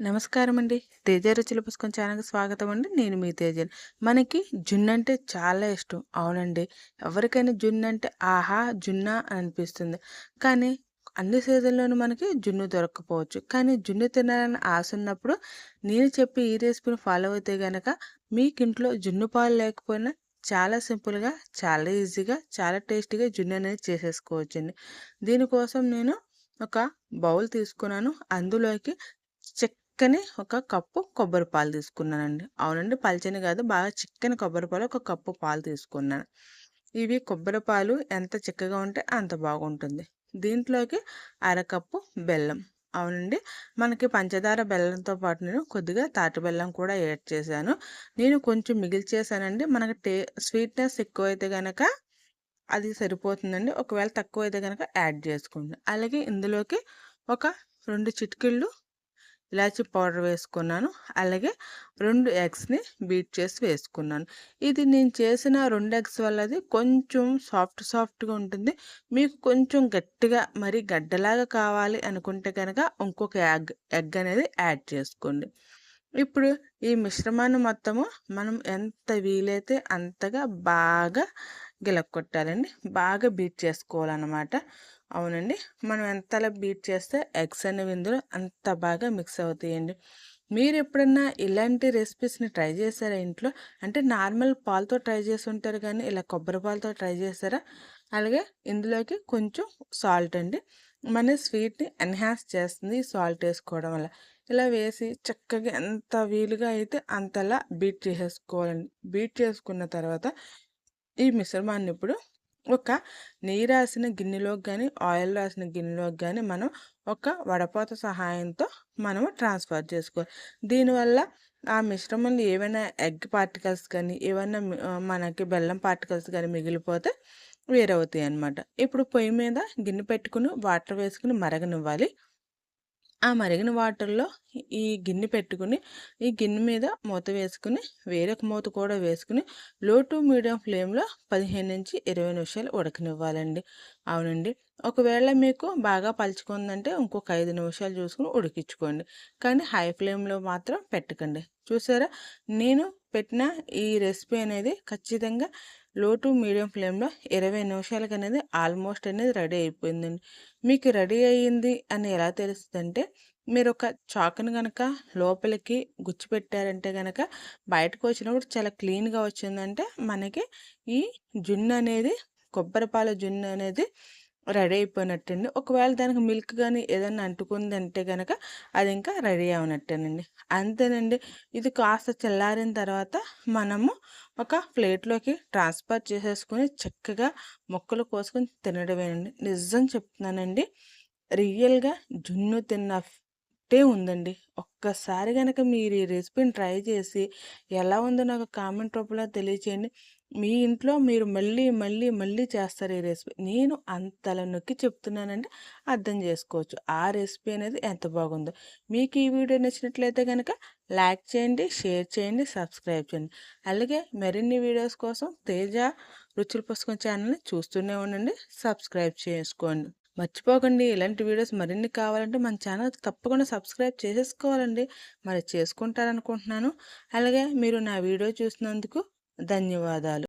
నమస్కారం అండి తేజ రుచుల పుస్తకం ఛానల్కి స్వాగతం అండి నేను మీ తేజ. మనకి జున్ను అంటే చాలా ఇష్టం. అవునండి. ఎవరికైనా జున్ను అంటే ఆహా జున్న అనిపిస్తుంది. కానీ అన్ని సీజన్లోనూ మనకి జున్ను దొరకకపోవచ్చు. కానీ జున్ను తినాలని ఆశ ఉన్నప్పుడు నేను చెప్పి ఈ రెసిపీని ఫాలో అయితే కనుక మీకు ఇంట్లో జున్ను పాలు లేకపోయినా చాలా సింపుల్గా చాలా ఈజీగా చాలా టేస్టీగా జున్ను అనేది చేసేసుకోవచ్చండి. దీనికోసం నేను ఒక బౌల్ తీసుకున్నాను. అందులోకి చెక్ చిక్కని ఒక కప్పు కొబ్బరి పాలు తీసుకున్నానండి. అవునండి పల్చని కాదు బాగా చిక్కని కొబ్బరి పాలు ఒక కప్పు పాలు తీసుకున్నాను. ఇవి కొబ్బరి పాలు ఎంత చిక్కగా ఉంటే అంత బాగుంటుంది. దీంట్లోకి అరకప్పు బెల్లం. అవునండి మనకి పంచదార బెల్లంతో పాటు నేను కొద్దిగా తాటి బెల్లం కూడా యాడ్ చేశాను. నేను కొంచెం మిగిల్చేసానండి. మనకి టే స్వీట్నెస్ ఎక్కువైతే కనుక అది సరిపోతుందండి. ఒకవేళ తక్కువ అయితే కనుక యాడ్ చేసుకోండి అలాగే ఇందులోకి ఒక రెండు చిటికిళ్ళు ఇలాచి పౌడర్ వేసుకున్నాను. అలాగే రెండు ఎగ్స్ని బీట్ చేసి వేసుకున్నాను. ఇది నేను చేసిన రెండు ఎగ్స్ వల్ల అది కొంచెం సాఫ్ట్ సాఫ్ట్గా ఉంటుంది. మీకు కొంచెం గట్టిగా మరి గడ్డలాగా కావాలి అనుకుంటే కనుక ఇంకొక ఎగ్ ఎగ్ అనేది యాడ్ చేసుకోండి. ఇప్పుడు ఈ మిశ్రమాన్ని మొత్తము మనం ఎంత వీలైతే అంతగా బాగా గిలక్కొట్టాలండి. బాగా బీట్ చేసుకోవాలన్నమాట. అవునండి. మనం ఎంతలా బీట్ చేస్తే ఎగ్స్ అనేవి ఇందులో అంత బాగా మిక్స్ అవుతాయండి. మీరు ఎప్పుడన్నా ఇలాంటి రెసిపీస్ని ట్రై చేశారా ఇంట్లో? అంటే నార్మల్ పాలతో ట్రై చేసి ఉంటారు కానీ ఇలా కొబ్బరి పాలతో ట్రై చేస్తారా అలాగే ఇందులోకి కొంచెం సాల్ట్ అండి. మన స్వీట్ని ఎన్హాన్స్ చేస్తుంది సాల్ట్ వేసుకోవడం వల్ల. ఇలా వేసి చక్కగా ఎంత వీలుగా అయితే అంతలా బీట్ చేసేసుకోవాలండి. బీట్ చేసుకున్న తర్వాత ఈ మిశ్రమాన్ని ఇప్పుడు ఒక నెయ్యి రాసిన గిన్నెలోకి కానీ ఆయిల్ రాసిన గిన్నెలోకి కానీ మనం ఒక వడపోత సహాయంతో మనము ట్రాన్స్ఫర్ చేసుకోవాలి. దీనివల్ల ఆ మిశ్రమంలో ఏవైనా ఎగ్ పార్టికల్స్ కానీ ఏమైనా మనకి బెల్లం పార్టికల్స్ కానీ మిగిలిపోతే వేరవుతాయి అనమాట ఇప్పుడు పొయ్యి మీద గిన్నె పెట్టుకుని వాటర్ వేసుకుని మరగనివ్వాలి. ఆ మరిగిన వాటర్లో ఈ గిన్నె పెట్టుకుని ఈ గిన్నె మీద మూత వేసుకుని వేరొక మూత కూడా వేసుకుని లో టు మీడియం ఫ్లేమ్లో పదిహేను నుంచి ఇరవై నిమిషాలు ఉడకనివ్వాలండి. అవునండి. ఒకవేళ మీకు బాగా పలుచుకుందంటే ఇంకొక ఐదు నిమిషాలు చూసుకుని ఉడికించుకోండి. కానీ హై ఫ్లేమ్లో మాత్రం పెట్టకండి. చూసారా? నేను పెట్టిన ఈ రెసిపీ అనేది ఖచ్చితంగా లో టు మీడియం ఫ్లేమ్లో ఇరవై నిమిషాలకు అనేది ఆల్మోస్ట్ అనేది రెడీ అయిపోయిందండి. మీకు రెడీ అయ్యింది అని ఎలా తెలుస్తుందంటే మీరు ఒక చాకును కనుక లోపలికి గుచ్చిపెట్టారంటే కనుక బయటకు వచ్చినప్పుడు చాలా క్లీన్గా వచ్చిందంటే మనకి ఈ జున్ను అనేది కొబ్బరిపాల జున్ను అనేది రెడీ అయిపోయినట్టండి. ఒకవేళ దానికి మిల్క్ కానీ ఏదైనా అంటుకుందంటే కనుక అది ఇంకా రెడీ అవనట్టేనండి. అంతేనండి. ఇది కాస్త చల్లారిన తర్వాత మనము ఒక ప్లేట్లోకి ట్రాన్స్ఫర్ చేసేసుకొని చక్కగా ముక్కలు కోసుకొని తినడమేనండి. నిజం చెప్తున్నానండి. రియల్గా జున్ను తిన్న ఉందండి. ఒక్కసారి కనుక మీరు ఈ రెసిపీని ట్రై చేసి ఎలా ఉందో నాకు కామెంట్ రూపంలో తెలియచేయండి. మీ ఇంట్లో మీరు మళ్ళీ మళ్ళీ మళ్ళీ చేస్తారు ఈ రెసిపీ. నేను అంతలా నొక్కి చెప్తున్నానంటే అర్థం చేసుకోవచ్చు. ఆ రెసిపీ అనేది ఎంత బాగుందో. మీకు ఈ వీడియో నచ్చినట్లయితే కనుక లైక్ చేయండి షేర్ చేయండి సబ్స్క్రైబ్ చేయండి. అలాగే మరిన్ని వీడియోస్ కోసం తేజ రుచుల పుస్తకం ఛానల్ని చూస్తూనే ఉండండి సబ్స్క్రైబ్ చేసుకోండి. మర్చిపోకండి ఇలాంటి వీడియోస్ మరిన్ని కావాలంటే మన ఛానల్ తప్పకుండా సబ్స్క్రైబ్ చేసేసుకోవాలండి. మరి చేసుకుంటారనుకుంటున్నాను. అలాగే మీరు నా వీడియో చూసినందుకు ధన్యవాదాలు.